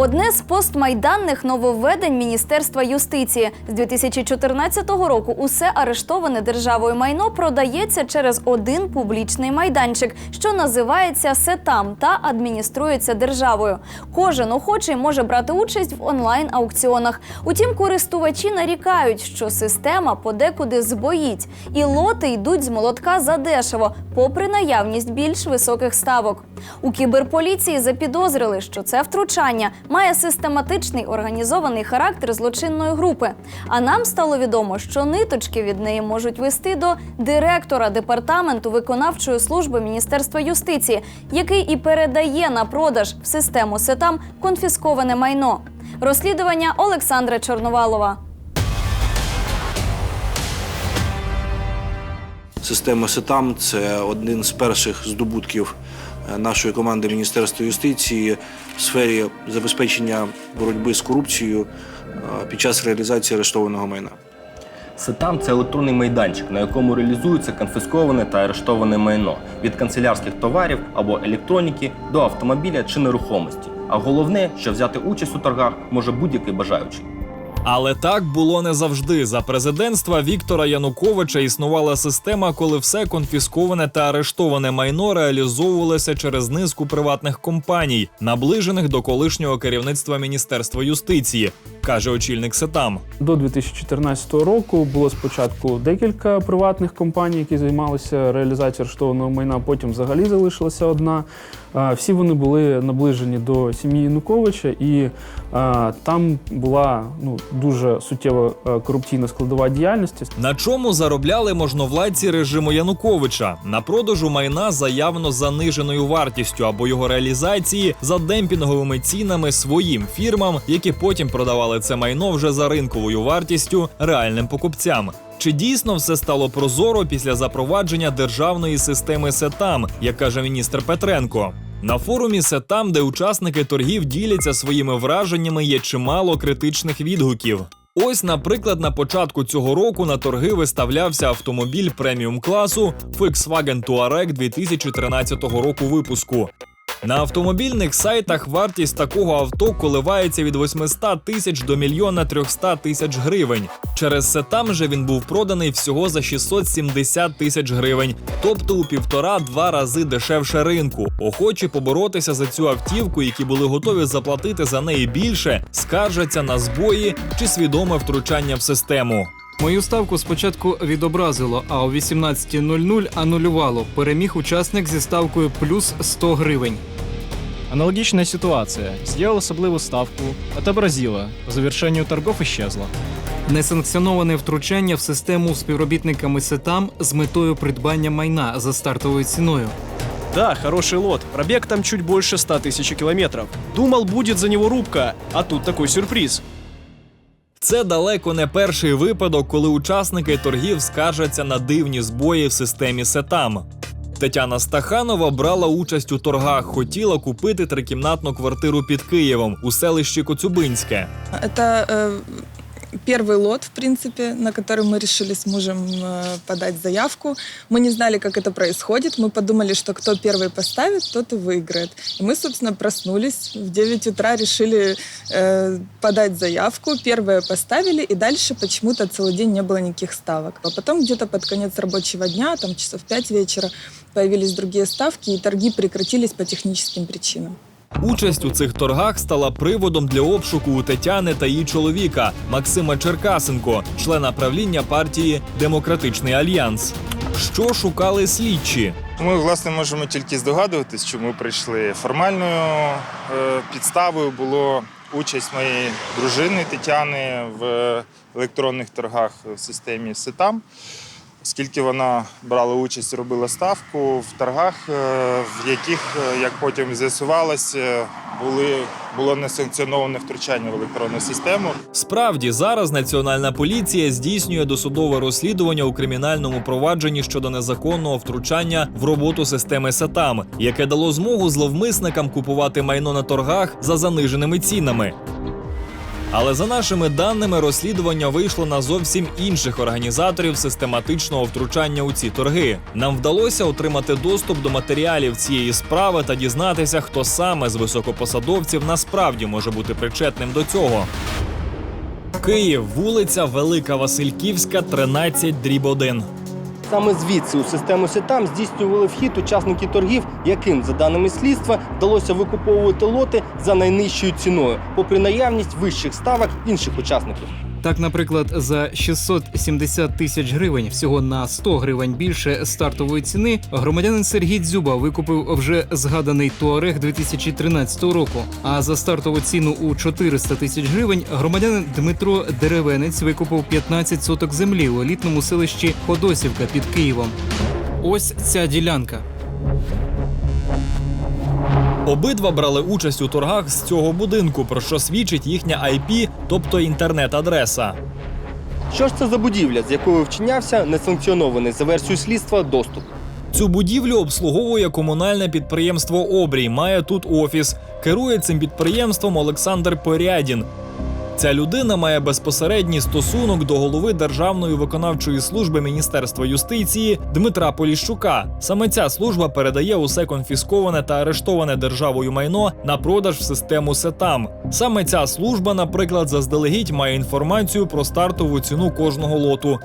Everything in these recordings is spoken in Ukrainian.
Одне з постмайданних нововведень Міністерства юстиції з 2014 року усе арештоване державою майно продається через один публічний майданчик, що називається СЕТАМ та адмініструється державою. Кожен охочий може брати участь в онлайн аукціонах. Утім, користувачі нарікають, що система подекуди збоїть, і лоти йдуть з молотка задешево, попри наявність більш високих ставок. У кіберполіції запідозрили, що це втручання має систематичний організований характер злочинної групи. А нам стало відомо, що ниточки від неї можуть вести до директора департаменту виконавчої служби Міністерства юстиції, який і передає на продаж в систему СЕТАМ конфісковане майно. Розслідування Олександра Чорновалова. Система СЕТАМ це один з перших здобутків нашої команди Міністерства юстиції в сфері забезпечення боротьби з корупцією е, під час реалізації арештованого майна. Сетам це електронний майданчик, на якому реалізується конфісковане та арештоване майно від канцелярських товарів або електроніки до автомобіля чи нерухомості. А головне, що взяти участь у торгах може будь-який бажаючий. Але так було не завжди. За президентства Віктора Януковича існувала система, коли все конфісковане та арештоване майно реалізовувалося через низку приватних компаній, наближених до колишнього керівництва Міністерства юстиції, каже очільник Сетам. До 2014 року було спочатку декілька приватних компаній, які займалися реалізацією арештованого майна. Потім взагалі залишилася одна. Всі вони були наближені до сім'ї Януковича, і там була ну дуже суттєва корупційна складова діяльності. На чому заробляли можновладці режиму Януковича на продажу майна за явно заниженою вартістю або його реалізації за демпінговими цінами своїм фірмам, які потім продавали це майно вже за ринковою вартістю реальним покупцям. Чи дійсно все стало прозоро після запровадження державної системи СЕТАМ, як каже міністр Петренко? На форумі СЕТАМ, де учасники торгів діляться своїми враженнями, є чимало критичних відгуків. Ось, наприклад, на початку цього року на торги виставлявся автомобіль преміум класу Volkswagen Touareg 2013 року випуску. На автомобільних сайтах вартість такого авто коливається від 800 тисяч до мільйона 300 тисяч гривень. Через сетам же він був проданий всього за 670 тисяч гривень, тобто у півтора-два рази дешевше ринку. Охочі поборотися за цю автівку, які були готові заплатити за неї більше, скаржаться на збої чи свідоме втручання в систему. Мою ставку спочатку відобразило, а о 18.00 анулювало. Переміг учасник зі ставкою плюс 100 гривень. Аналогичная ситуация. Сделал особливу ставку, отобразила. По завершению торгов исчезла. Несанкціоноване втручання в систему співробітниками СЕТАМ з метою придбання майна за стартовою ціною. Да, хороший лот. Пробег там чуть больше 100 тысяч километров. Думал, будет за него рубка, а тут такой сюрприз. Це далеко не перший випадок, коли учасники торгів скаржаться на дивні збої в системі СЕТАМ. Тетяна Стаханова брала участь у торгах, хотіла купити трикімнатну квартиру під Києвом у селищі Коцюбинське. Это э, первый лот, в принципе, на который мы решили с мужем э, подать заявку. Мы не знали, как это происходит. Мы подумали, что кто первый поставит, тот и выиграет. И мы, собственно, проснулись в 9 утра, решили э, подать заявку. Первые поставили, и дальше почему-то целый день не было никаких ставок. А потом где-то под конец рабочего дня, там часов 5 вечера, появились другие ставки, и торги прекратились по техническим причинам. Участь у цих торгах стала приводом для обшуку у Тетяни та її чоловіка Максима Черкасенко, члена правління партії Демократичний Альянс. Що шукали слідчі? Ми власне можемо тільки здогадуватись, чому прийшли. Формальною е, підставою було участь моєї дружини Тетяни в електронних торгах в системі СИТАМ. Оскільки вона брала участь, робила ставку в торгах, е, в яких, е, як потім з'ясувалося, були, було несанкціоноване втручання в електронну систему. Справді зараз Національна поліція здійснює досудове розслідування у кримінальному провадженні щодо незаконного втручання в роботу системи САТАМ, яке дало змогу зловмисникам купувати майно на торгах за заниженими цінами. Але за нашими даними, розслідування вийшло на зовсім інших організаторів систематичного втручання у ці торги. Нам вдалося отримати доступ до матеріалів цієї справи та дізнатися, хто саме з високопосадовців насправді може бути причетним до цього. Київ, вулиця Велика Васильківська, 13, дріб 1. Саме звідси у систему СЕТАМ здійснювали вхід учасники торгів, яким, за даними слідства, вдалося викуповувати лоти за найнижчою ціною, попри наявність вищих ставок інших учасників. Так, наприклад, за 670 тисяч гривень, всього на 100 гривень більше стартової ціни, громадянин Сергій Дзюба викупив вже згаданий Туарег 2013 року. А за стартову ціну у 400 тисяч гривень громадянин Дмитро Деревенець викупив 15 соток землі у елітному селищі Ходосівка під Києвом. Ось ця ділянка. Обидва брали участь у торгах з цього будинку, про що свідчить їхня IP, тобто інтернет-адреса. Що ж це за будівля, з якою вчинявся несанкціонований за версією слідства доступ? Цю будівлю обслуговує комунальне підприємство Обрій. Має тут офіс. Керує цим підприємством Олександр Порядін. Ця людина має безпосередній стосунок до голови Державної виконавчої служби Міністерства юстиції Дмитра Поліщука. Саме ця служба передає усе конфісковане та арештоване державою майно на продаж в систему СЕТАМ. Саме ця служба, наприклад, заздалегідь має інформацію про стартову ціну кожного лоту.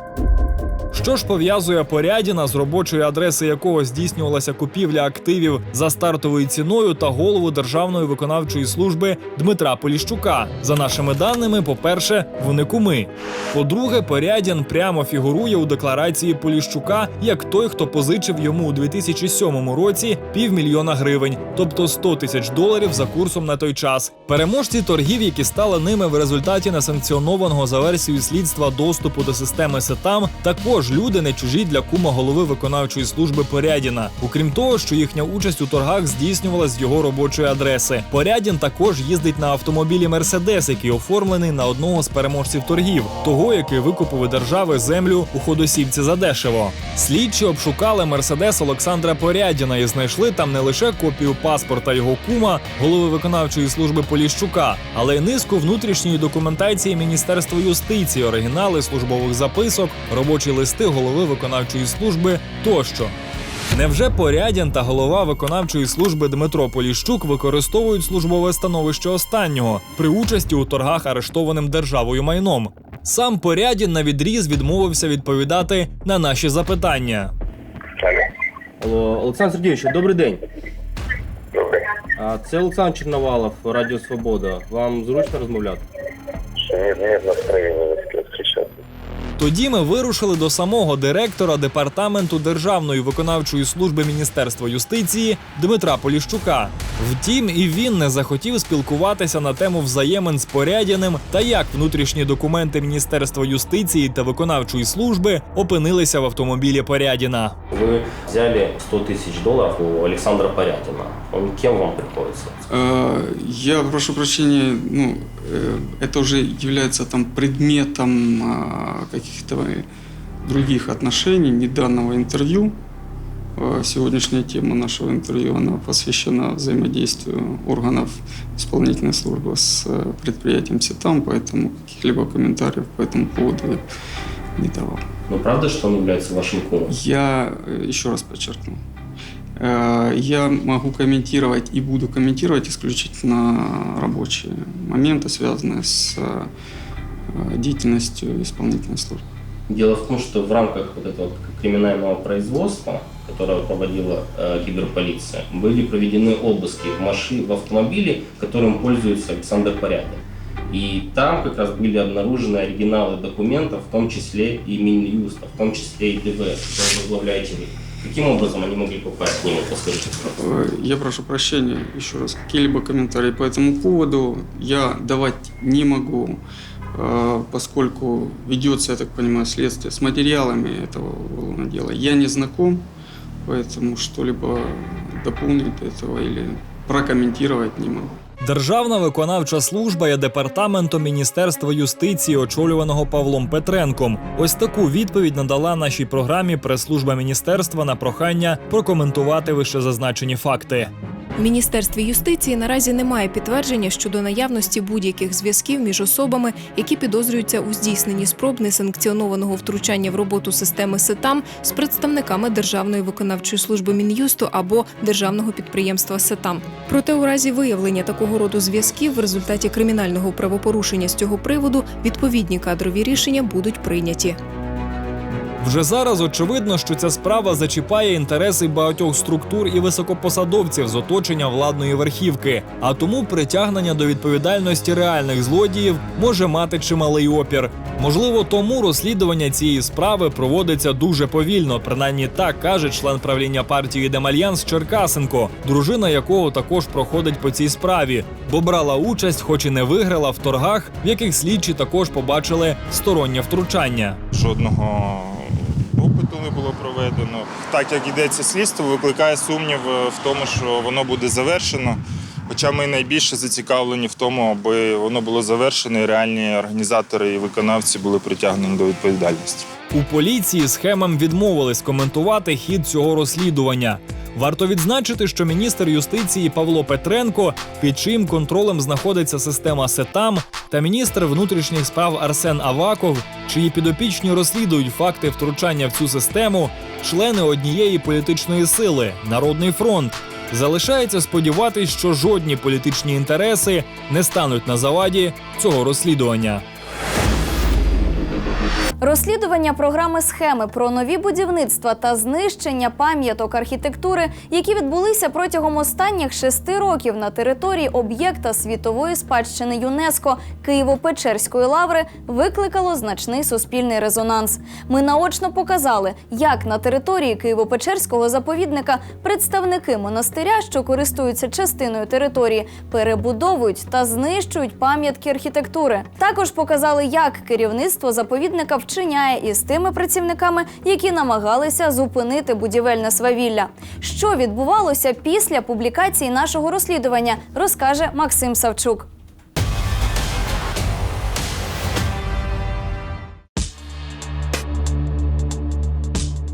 Що ж пов'язує Порядіна з робочої адреси якого здійснювалася купівля активів за стартовою ціною та голову Державної виконавчої служби Дмитра Поліщука? За нашими даними, по-перше, вони куми. По-друге, Порядін прямо фігурує у декларації Поліщука як той, хто позичив йому у 2007 році півмільйона гривень, тобто 100 тисяч доларів за курсом на той час. Переможці торгів, які стали ними в результаті несанкціонованого за версією слідства доступу до системи СЕТАМ, також люди не чужі для кума голови виконавчої служби Порядіна. Окрім того, що їхня участь у торгах здійснювалась з його робочої адреси. Порядін також їздить на автомобілі Мерседес, який оформлений на одного з переможців торгів, того, який викупив держави землю у ходосівці задешево. Слідчі обшукали Мерседес Олександра Порядіна і знайшли там не лише копію паспорта його кума, голови виконавчої служби Поліщука, але й низку внутрішньої документації Міністерства юстиції, оригінали службових записок, робочі листи голови виконавчої служби тощо. Невже Порядін та голова виконавчої служби Дмитро Поліщук використовують службове становище останнього при участі у торгах арештованим державою майном? Сам Порядін на відріз відмовився відповідати на наші запитання. Алло, Олександр Сергійович, добрий день. А це Олександр Чорновалов, Радіо Свобода. Вам зручно розмовляти? Нет настроения встречаться. Тоді ми вирушили до самого директора департаменту Державної виконавчої служби Міністерства юстиції Дмитра Поліщука. Втім, і він не захотів спілкуватися на тему взаємин з порядяним та як внутрішні документи Міністерства юстиції та виконавчої служби опинилися в автомобілі Порядіна. Вы взяли 100 тысяч долларов у Александра Порятина. Кем вам приходится? Э, Я прошу прощения, ну, э, это уже является там предметом а, каких-то э, других отношений, не данного интервью. Сегодняшняя тема нашего интервью, она посвящена взаимодействию органов исполнительной службы с предприятием СИТАМ, поэтому каких-либо комментариев по этому поводу я не давал. Ну, правда, что он является вашим кумом? Я еще раз подчеркну. Э, Я могу комментировать и буду комментировать исключительно рабочие моменты, связанные с э, деятельностью исполнительной службы. Дело в том, что в рамках вот этого криминального производства, которое проводила э, киберполиция, были проведены обыски в, маши... в автомобиле, которым пользуется Александр Порядин. И там как раз были обнаружены оригиналы документов, в том числе и Минюста, в том числе и ДВС, которые возглавляете вы. Каким образом они могли попасть к нему, подскажите? Э, Я прошу прощения еще раз. Какие-либо комментарии по этому поводу я давать не могу, э, поскольку ведется, я так понимаю, следствие с материалами этого уголовного дела. Я не знаком, поэтому что-либо дополнить этого или прокомментировать не могу. Державна виконавча служба є департаментом Міністерства юстиції, очолюваного Павлом Петренком. Ось таку відповідь надала нашій програмі прес-служба міністерства на прохання прокоментувати вищезазначені факти. У міністерстві юстиції наразі немає підтвердження щодо наявності будь-яких зв'язків між особами, які підозрюються у здійсненні спроб несанкціонованого втручання в роботу системи СЕТАМ з представниками Державної виконавчої служби Мін'юсту або державного підприємства СЕТАМ. Проте, у разі виявлення такого роду зв'язків в результаті кримінального правопорушення з цього приводу відповідні кадрові рішення будуть прийняті. Вже зараз очевидно, що ця справа зачіпає інтереси багатьох структур і високопосадовців з оточення владної верхівки, а тому притягнення до відповідальності реальних злодіїв може мати чималий опір. Можливо, тому розслідування цієї справи проводиться дуже повільно. Принаймні так каже член правління партії Демальянс Черкасенко, дружина якого також проходить по цій справі, бо брала участь, хоч і не виграла в торгах, в яких слідчі також побачили стороннє втручання. Жодного не було проведено. Так як йдеться слідство, викликає сумнів е, в тому, що воно буде завершено. Хоча ми найбільше зацікавлені в тому, аби воно було завершено, і реальні організатори і виконавці були притягнені до відповідальності. У поліції схемам відмовились коментувати хід цього розслідування. Варто відзначити, що міністр юстиції Павло Петренко, під чиїм контролем знаходиться система СЕТАМ, та міністр внутрішніх справ Арсен Аваков, чиї підопічні розслідують факти втручання в цю систему, члени однієї політичної сили Народний фронт. Залишається сподіватись, що жодні політичні інтереси не стануть на заваді цього розслідування. Розслідування програми схеми про нові будівництва та знищення пам'яток архітектури, які відбулися протягом останніх шести років на території об'єкта світової спадщини ЮНЕСКО Києво-Печерської лаври, викликало значний суспільний резонанс. Ми наочно показали, як на території Києво-Печерського заповідника представники монастиря, що користуються частиною території, перебудовують та знищують пам'ятки архітектури. Також показали, як керівництво заповідника вчиняє із тими працівниками, які намагалися зупинити будівельне свавілля. Що відбувалося після публікації нашого розслідування, розкаже Максим Савчук.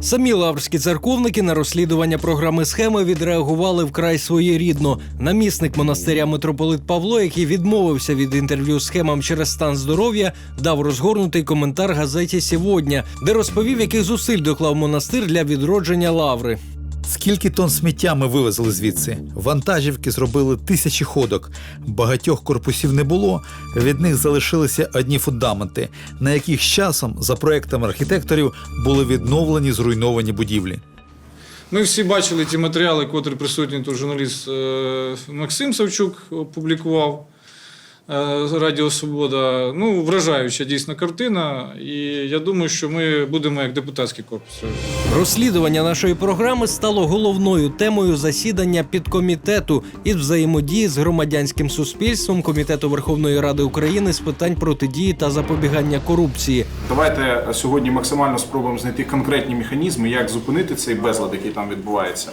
Самі лаврські церковники на розслідування програми схеми відреагували вкрай своєрідно. Намісник монастиря митрополит Павло, який відмовився від інтерв'ю схемам через стан здоров'я, дав розгорнутий коментар газеті «Сьогодні», де розповів, яких зусиль доклав монастир для відродження лаври. Скільки тонн сміття ми вивезли звідси? Вантажівки зробили тисячі ходок. Багатьох корпусів не було. Від них залишилися одні фундаменти, на яких з часом, за проектами архітекторів, були відновлені зруйновані будівлі. Ми всі бачили ті матеріали, котрі присутній тут журналіст е, Максим Савчук опублікував Радіо Свобода. Ну, вражаюча дійсно картина. І я думаю, що ми будемо як депутатський корпус. Розслідування нашої програми стало головною темою засідання підкомітету із взаємодії з громадянським суспільством Комітету Верховної Ради України з питань протидії та запобігання корупції. Давайте сьогодні максимально спробуємо знайти конкретні механізми, як зупинити цей безлад, який там відбувається,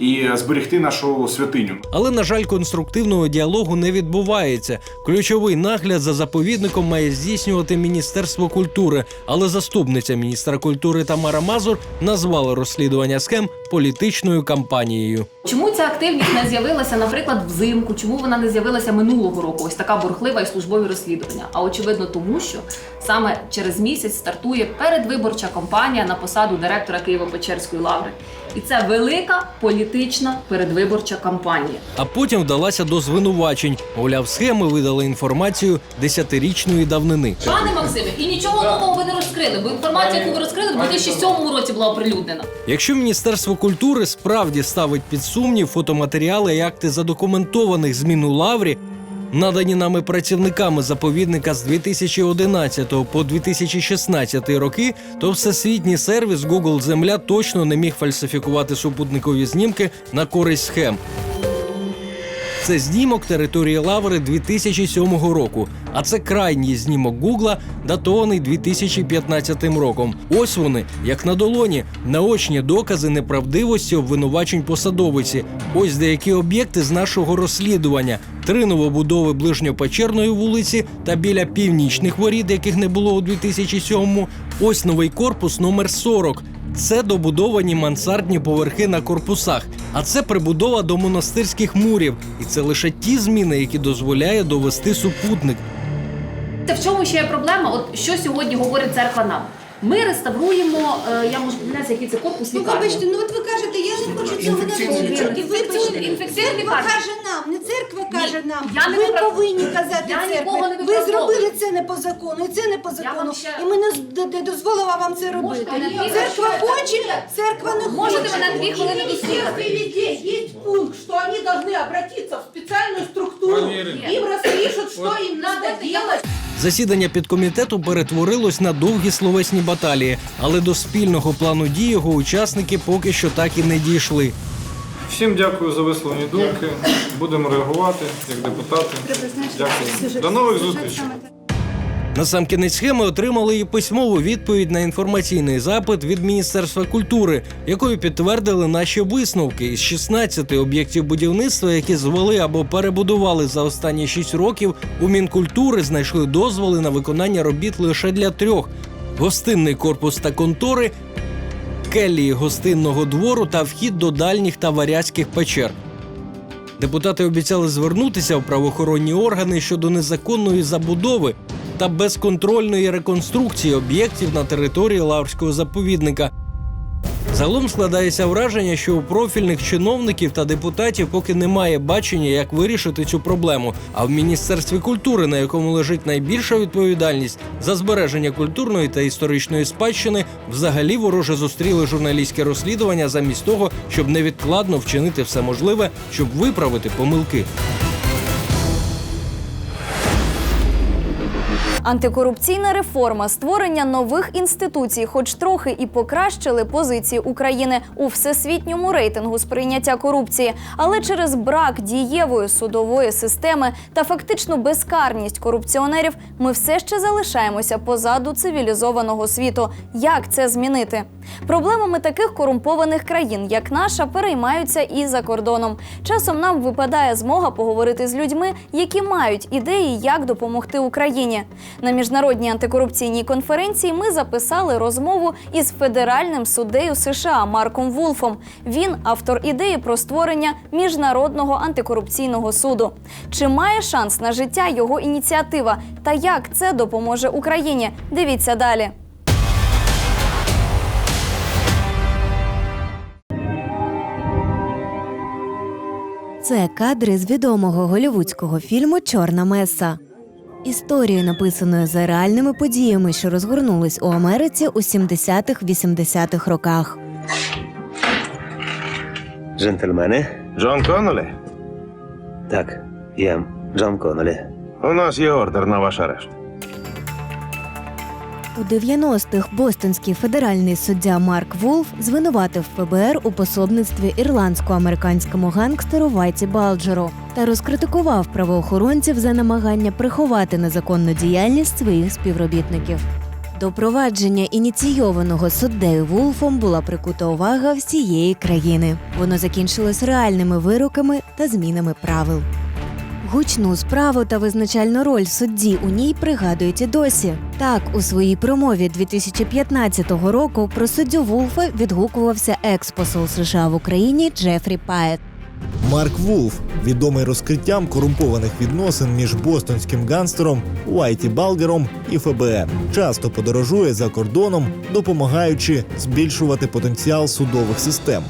і зберегти нашу святиню. Але, на жаль, конструктивного діалогу не відбувається. Ключовий нагляд за заповідником має здійснювати Міністерство культури, але заступниця міністра культури Тамара Мазур назвала розслідування схем політичною кампанією. Чому ця активність не з'явилася, наприклад, взимку? Чому вона не з'явилася минулого року? Ось така бурхлива і службові розслідування. А очевидно, тому що саме через місяць стартує передвиборча кампанія на посаду директора Києво-Печерської лаври. І це велика політична передвиборча кампанія. А потім вдалася до звинувачень. Мовляв, схеми видали інформацію десятирічної давнини. Пане Максиме, і нічого нового ви не розкрили, бо інформація, яку ви розкрили, в 2007 році була оприлюднена. Якщо Міністерство культури справді ставить під сумнів фотоматеріали і акти задокументованих змін у лаврі, надані нами працівниками заповідника з 2011 по 2016 роки, то всесвітній сервіс Google Земля точно не міг фальсифікувати супутникові знімки на користь схем. Це знімок території Лаври 2007 року. А це крайній знімок Гугла, датований 2015 роком. Ось вони, як на долоні, наочні докази неправдивості обвинувачень посадовиці. Ось деякі об'єкти з нашого розслідування: три новобудови ближньопечерної вулиці та біля північних воріт, яких не було у 2007-му. Ось новий корпус номер 40. Це добудовані мансардні поверхи на корпусах, а це прибудова до монастирських мурів. І це лише ті зміни, які дозволяє довести супутник. Та в чому ще є проблема? От що сьогодні говорить церква нам? Ми реставруємо, е, я можу подивитися, який це корпус Ну, лікарні. вибачте, ну от ви кажете, я не хочу цього Інфекційний дозволити. церква каже нам, не церква каже нам. я не ви виправ- повинні казати Я нікого не Ви виправдовую. зробили це не по закону, і це не по закону. ще- І ми не, з- не- дозволила вам це робити. мене дві Церква хвилини? хоче, церква не хоче. Можете мене дві хвилини дослухати? везде есть пункт, что они должны обратиться в специальную Ирина. Им распишут, что им надо делать. Засідання підкомітету перетворилось на довгі словесні баталії, але до спільного плану дій його учасники поки що так і не дійшли. Всім дякую за висловлені думки. Будемо реагувати як депутати. Дякую. До нових зустрічей. На сам кінець схеми отримали і письмову відповідь на інформаційний запит від Міністерства культури, якою підтвердили наші висновки із 16 об'єктів будівництва, які звели або перебудували за останні 6 років. У Мінкультури знайшли дозволи на виконання робіт лише для трьох: гостинний корпус та контори, келії гостинного двору та вхід до дальніх та варязьких печер. Депутати обіцяли звернутися в правоохоронні органи щодо незаконної забудови та безконтрольної реконструкції об'єктів на території Лаврського заповідника. Загалом складається враження, що у профільних чиновників та депутатів поки немає бачення, як вирішити цю проблему. А в міністерстві культури, на якому лежить найбільша відповідальність за збереження культурної та історичної спадщини, взагалі вороже зустріли журналістське розслідування замість того, щоб невідкладно вчинити все можливе, щоб виправити помилки. Антикорупційна реформа, створення нових інституцій, хоч трохи і покращили позиції України у всесвітньому рейтингу сприйняття корупції, але через брак дієвої судової системи та фактичну безкарність корупціонерів ми все ще залишаємося позаду цивілізованого світу. Як це змінити? Проблемами таких корумпованих країн, як наша, переймаються і за кордоном. Часом нам випадає змога поговорити з людьми, які мають ідеї, як допомогти Україні. На міжнародній антикорупційній конференції ми записали розмову із федеральним суддею США Марком Вулфом. Він автор ідеї про створення міжнародного антикорупційного суду. Чи має шанс на життя його ініціатива? Та як це допоможе Україні? Дивіться далі. Це кадри з відомого голівудського фільму Чорна меса. Історію, написаною за реальними подіями, що розгорнулись у Америці у 70-х-80-х роках. Джентльмени? Джон Коннолі? Так, я Джон Коннолі. У нас є ордер на ваш арешт. У 90-х бостонський федеральний суддя Марк Вулф звинуватив ФБР у пособництві ірландсько-американському гангстеру Вайті Балджеру та розкритикував правоохоронців за намагання приховати незаконну діяльність своїх співробітників. До провадження ініційованого суддею Вулфом була прикута увага всієї країни. Воно закінчилось реальними вироками та змінами правил. Гучну справу та визначальну роль судді у ній пригадують і досі. Так, у своїй промові 2015 року про суддю Вулфа відгукувався екс-посол США в Україні Джефрі Паєт. Марк Вулф, відомий розкриттям корумпованих відносин між бостонським гангстером Уайті Балгером і ФБР, часто подорожує за кордоном, допомагаючи збільшувати потенціал судових систем.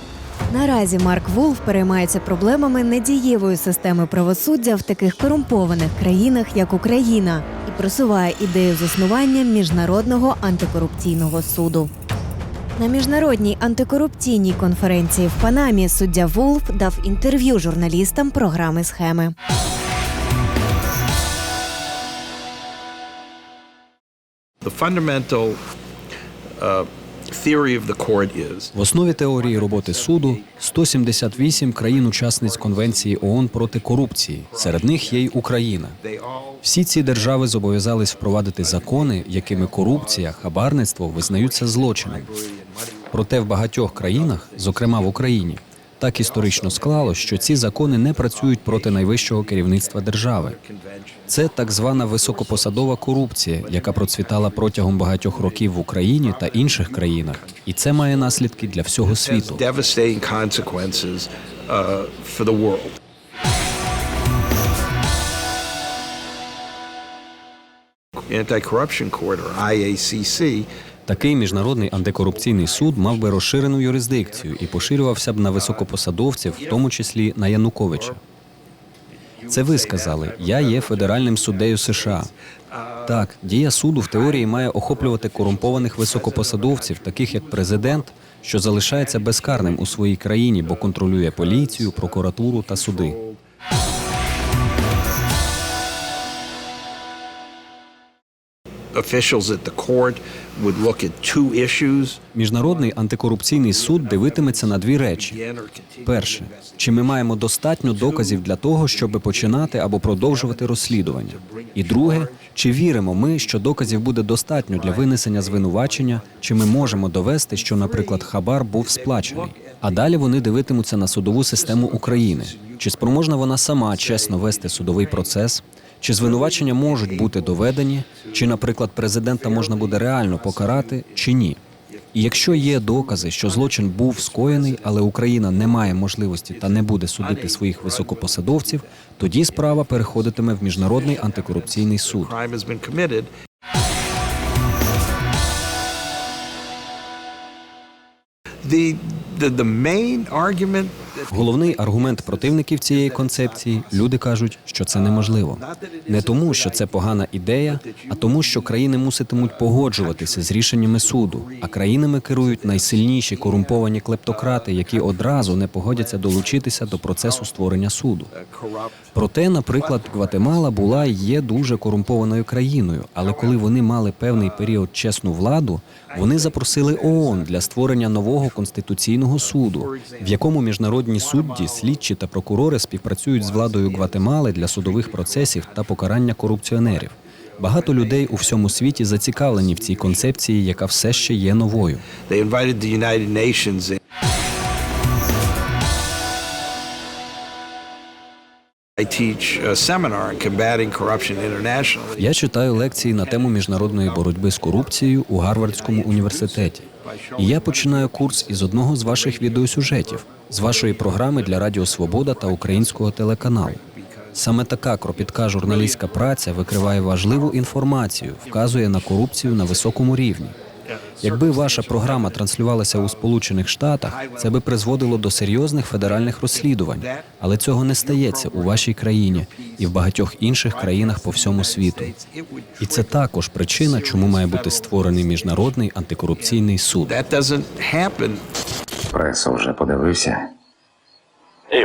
Наразі Марк Вулф переймається проблемами недієвої системи правосуддя в таких корумпованих країнах, як Україна, і просуває ідею заснування міжнародного антикорупційного суду. На міжнародній антикорупційній конференції в Панамі суддя Вулф дав інтерв'ю журналістам програми схеми. The fundamental uh, В основі теорії роботи суду 178 країн-учасниць Конвенції ООН проти корупції. Серед них є й Україна. Всі ці держави зобов'язались впровадити закони, якими корупція, хабарництво визнаються злочином. Проте в багатьох країнах, зокрема в Україні, Так історично склало, що ці закони не працюють проти найвищого керівництва держави. Це так звана високопосадова корупція, яка процвітала протягом багатьох років в Україні та інших країнах, і це має наслідки для всього світу. Uh. Anti-Corruption Court, or IACC, Такий міжнародний антикорупційний суд мав би розширену юрисдикцію і поширювався б на високопосадовців, в тому числі на Януковича. Це ви сказали. Я є федеральним суддею США. Так, дія суду в теорії має охоплювати корумпованих високопосадовців, таких як президент, що залишається безкарним у своїй країні, бо контролює поліцію, прокуратуру та суди. Officials at the court would look at two issues. Міжнародний антикорупційний суд дивитиметься на дві речі: перше, чи ми маємо достатньо доказів для того, щоб починати або продовжувати розслідування. І друге, чи віримо ми, що доказів буде достатньо для винесення звинувачення, чи ми можемо довести, що, наприклад, хабар був сплачений. А далі вони дивитимуться на судову систему України. Чи спроможна вона сама чесно вести судовий процес? Чи звинувачення можуть бути доведені, чи, наприклад, президента можна буде реально покарати, чи ні? І якщо є докази, що злочин був скоєний, але Україна не має можливості та не буде судити своїх високопосадовців, тоді справа переходитиме в міжнародний антикорупційний суд. The, Головний аргумент противників цієї концепції люди кажуть, що це неможливо. Не тому, що це погана ідея, а тому, що країни муситимуть погоджуватися з рішеннями суду, а країнами керують найсильніші корумповані клептократи, які одразу не погодяться долучитися до процесу створення суду. Проте, наприклад, Гватемала була і є дуже корумпованою країною, але коли вони мали певний період чесну владу, вони запросили ООН для створення нового конституційного суду, в якому міжнародні судді, слідчі та прокурори співпрацюють з владою Гватемали для судових процесів та покарання корупціонерів. Багато людей у всьому світі зацікавлені в цій концепції, яка все ще є новою. Я читаю лекції на тему міжнародної боротьби з корупцією у Гарвардському університеті. І я починаю курс із одного з ваших відеосюжетів, з вашої програми для Радіо Свобода та українського телеканалу. Саме така кропітка журналістська праця викриває важливу інформацію, вказує на корупцію на високому рівні. Якби ваша програма транслювалася у Сполучених Штатах, це би призводило до серйозних федеральних розслідувань, але цього не стається у вашій країні і в багатьох інших країнах по всьому світу. І це також причина, чому має бути створений міжнародний антикорупційний суд. Пресу вже подивився. І